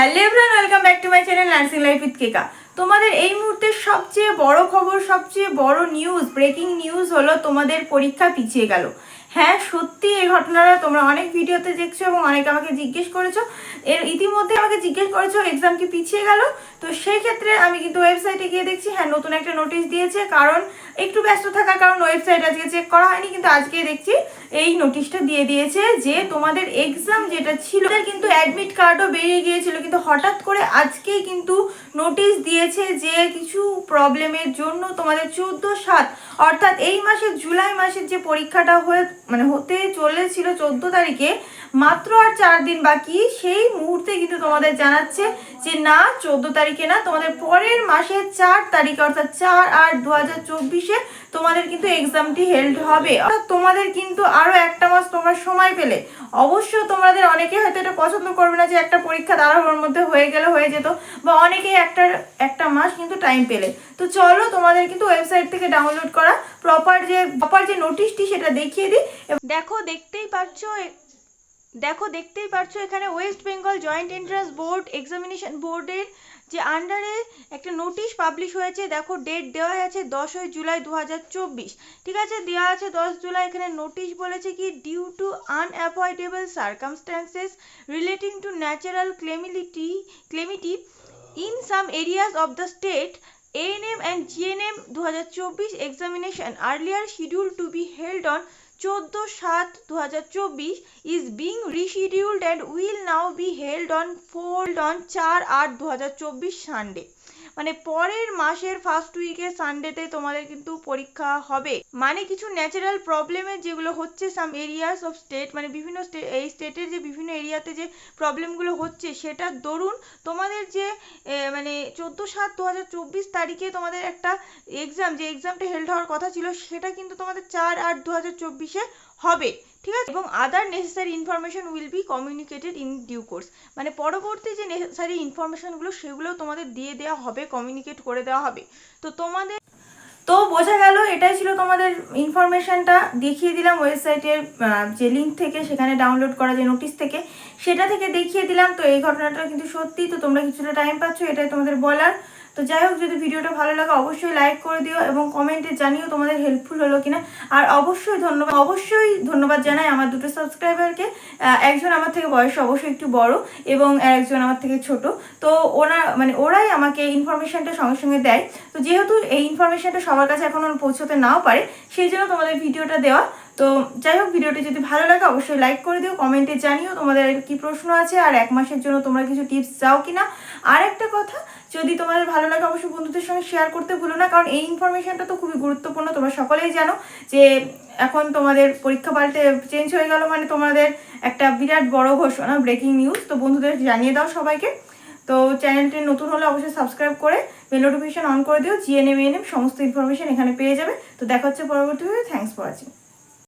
Hello everyone welcome back to my channel nursing life with Keka তোমাদের এই মুহূর্তে সবচেয়ে বড় খবর, সবচেয়ে বড় নিউজ ব্রেকিং নিউজ হলো তোমাদের পরীক্ষা পিছিয়ে গেল। হ্যাঁ সত্যি এই ঘটনাটা তোমরা অনেক ভিডিওতে দেখছ এবং অনেকে আমাকে জিজ্ঞেস করেছ। এর ইতিমধ্যে আমাকে জিজ্ঞেস করেছ এক্সাম কি পিছিয়ে গেল? তো সেই ক্ষেত্রে আমি কিন্তু ওয়েবসাইটে গিয়ে দেখছি হ্যাঁ নতুন একটা নোটিশ দিয়েছে। কারণ একটু ব্যস্ত থাকার কারণ ওয়েবসাইট আজকে চেক করা হয়নি, কিন্তু আজকে দেখছি এই নোটিশটা দিয়ে দিয়েছে যে তোমাদের এক্সাম যেটা ছিল কিন্তু অ্যাডমিট কার্ডও বেরিয়ে গিয়েছিল, কিন্তু হঠাৎ করে আজকেই কিন্তু নোটিশ দিয়েছে যে কিছু প্রবলেমের জন্য তোমাদের চোদ্দ সাত, অর্থাৎ এই মাসের জুলাই মাসের যে পরীক্ষাটা হয়ে মানে হতে চলেছিল চোদ্দ তারিখে, মাত্র আর চার দিন বাকি, সেই মুহূর্তে কিন্তু তোমাদের জানাচ্ছে যে না, চোদ্দ তারিখে না, তোমাদের পরের মাসের চার তারিখে, অর্থাৎ চার আট দু হাজার চব্বিশে তোমাদের কিন্তু এক্সামটি হেল্ড হবে। তোমাদের কিন্তু আরও একটা মাস তোমরা সময় পেলে। অবশ্য তোমাদের অনেকে হয়তো এটা পছন্দ করবে না যে একটা পরীক্ষা তাড়াহুড়োর মধ্যে হয়ে গেলে হয়ে যেত, বা অনেকেই একটা একটা মাস কিন্তু টাইম পেলে। তো চলো তোমাদের কিন্তু ওয়েবসাইট থেকে ডাউনলোড করা প্রপার যে প্রপার যে নোটিশটি সেটা দেখিয়ে দিই। দেখো, দেখতেই পাচ্ছ দেখো, দেখতেই পারছ এখানে West Bengal joint entrance board examination বোর্ডের যে আন্ডারে একটা নোটিশ পাবলিশ হয়েছে। দেখো ডেট দেওয়া আছে দশই জুলাই দু হাজার চব্বিশ। ঠিক আছে, দেওয়া আছে দশ জুলাই। এখানে নোটিশ বলেছে কি due to unavoidable circumstances relating to natural calamity calamity in some areas of the state ANM and GNM 2024 examination earlier scheduled to be held on চোদ্দ সাত দু হাজার চব্বিশ is being rescheduled and will now be held on fold on চার আট দু হাজার চব্বিশ সানডে মানে পরের মাসের ফার্স্ট উইকের সানডেতে তোমাদের কিন্তু পরীক্ষা হবে। মানে কিছু ন্যাচারাল প্রবলেমের যেগুলো হচ্ছে সাম এরিয়াস অফ স্টেট মানে বিভিন্ন এই স্টেটের যে বিভিন্ন এরিয়াতে যে প্রবলেমগুলো হচ্ছে সেটার দরুন তোমাদের যে মানে চোদ্দ সাত দু হাজার চব্বিশ তারিখে তোমাদের একটা এক্সাম যে এক্সামটা হেল্ড হওয়ার কথা ছিল, সেটা কিন্তু তোমাদের চার আট দু হাজার চব্বিশে হবে, ঠিক আছে? এবং other necessary information will be communicated in due course মানে পরবর্তী যে নেসেসারি ইনফরমেশনগুলো সেগুলো তোমাদের দিয়ে দেওয়া হবে কমিউনিকেট করে দেওয়া হবে। তো তোমাদের তো বোঝা গেল, এটাই ছিল তোমাদের ইনফরমেশনটা দেখিয়ে দিলাম ওয়েবসাইটের যে লিঙ্ক থেকে, সেখানে ডাউনলোড করা যে নোটিশ থেকে, সেটা থেকে দেখিয়ে দিলাম। তো এই ঘটনাটা কিন্তু সত্যি তো তোমরা কিছুটা টাইম পাচ্ছ, এটাই তোমাদের বলার। তো যাই হোক, যদি ভিডিওটা ভালো লাগে, অবশ্যই লাইক করে দিও এবং কমেন্টে জানিও তোমাদের হেল্পফুল হলো কিনা। আর অবশ্যই ধন্যবাদ অবশ্যই ধন্যবাদ জানাই আমার দুটো সাবস্ক্রাইবারকে একজন আমার থেকে বয়স অবশ্যই একটু বড় এবং একজন আমার থেকে ছোট। তো ওনা মানে ওরাই আমাকে ইনফরমেশনটা সঙ্গে সঙ্গে দেয়। তো যেহেতু এই ইনফরমেশনটা সবার কাছে এখন পৌঁছতে নাও পারে, সেই জন্য তোমাদের ভিডিওটা দেওয়া। তো যাই হোক, ভিডিওটি যদি ভালো লাগে, অবশ্যই লাইক করে দিও কমেন্টে জানিও তোমাদের কি প্রশ্ন আছে, আর এক মাসের জন্য তোমরা কিছু টিপস চাও কিনা। আর একটা কথা যদি তোমাদের ভালো লাগে অবশ্যই বন্ধুদের সঙ্গে শেয়ার করতে ভুলো না, কারণ এই ইনফরমেশনটা তো খুবই গুরুত্বপূর্ণ। তোমরা সকলেই জানো যে এখন তোমাদের পরীক্ষা পাল্টে চেঞ্জ হয়ে গেল মানে তোমাদের একটা বিরাট বড় ঘোষণা ব্রেকিং নিউজ তো বন্ধুদের জানিয়ে দাও সবাইকে। তো চ্যানেলটি নতুন হলে অবশ্যই সাবস্ক্রাইব করে বেল নোটিফিকেশন অন করে দিও। জিএনএম এনএম সমস্ত ইনফরমেশন এখানে পেয়ে যাবে। তো দেখা হচ্ছে পরবর্তী থ্যাংকস ফর ওয়াচিং